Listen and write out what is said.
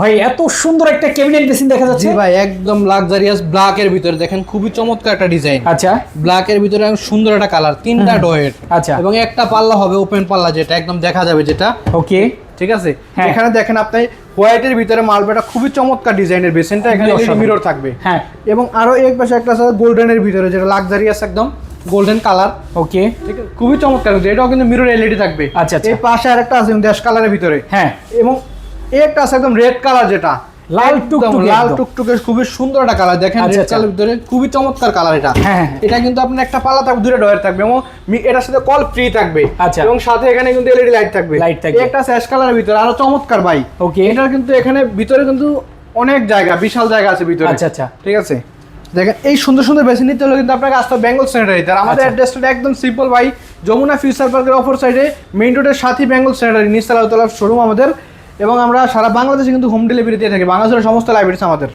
ভাই এত সুন্দর একটা ক্যাবিনেট বেসিন দেখা যাচ্ছে। ভাই একদম লাক্সারিয়াস ব্ল্যাক এর ভিতরে দেখেন খুবই চমৎকার একটা ডিজাইন আচ্ছা। ব্ল্যাক এর ভিতরে সুন্দর একটা কালার তিনটা ডয়ের আচ্ছা। এবং একটা পাল্লা হবে ওপেন পাল্লা যেটা একদম দেখা যাবে যেটা। ওকে। ঠিক আছে? হ্যাঁ। এখানে দেখেন আপনি হোয়াইটের ভিতরে মালবেটা খুবই চমৎকার ডিজাইনের বেসেনটা এখানে মিরর থাকবে। হ্যাঁ। এবং আরও এক পাশে একটা আছে গোল্ডেনের ভিতরে যেটা লাক্সারিয়াস একদম গোল্ডেন কালার ওকে। ঠিক খুবই চমৎকার এটাও কিন্তু মিরর এলইডি থাকবে। আচ্ছা, আচ্ছা। এই পাশে আরেকটা আছে দেশ কালারের ভিতরে। হ্যাঁ। এবং একটা আছে একদম রেড কালার যেটা লাল টুকটুকে লাল। টুকটুকে খুবই সুন্দর একটা কালার দেখেন আচ্ছা, রেড আচ্ছা। কালার ভিতরে খুবই চমৎকার কালার এটা হ্যাঁ, হ্যাঁ। এটা কিন্তু আপনার একটা পাল্লা থাকবে দুটো ডয়ার থাকবে এবং এটার সাথে কল ফ্রি থাকবে আচ্ছা। এবং সাথে এখানে কিন্তু এলইডি লাইট থাকবে Light থাকবে। একটা অ্যাশ কালারের ভিতরে আরও চমৎকার ভাই Okay. এটার কিন্তু এখানে ভিতরে কিন্তু অনেক জায়গা বিশাল জায়গা আছে ভিতরে আচ্ছা, আচ্ছা। ঠিক আছে দেখেন এই সুন্দর সুন্দর বেশি নিতে হলে কিন্তু আপনাকে আসতে বেঙ্গল স্যানিটারিতে আর আমাদের আচ্ছা। অ্যাড্রেসটা একদম সিম্পল ভাই যমুনা ফিউচার পার্কের অপর সাইডে মেইন রোডের সাথে বেঙ্গল স্যানিটারি নিচতলা শোরুম আমাদের এবং আমরা সারা বাংলাদেশে কিন্তু হোম ডেলিভারি দিয়ে থাকি। বাংলাদেশের সমস্ত লাইব্রেরিস আমাদের।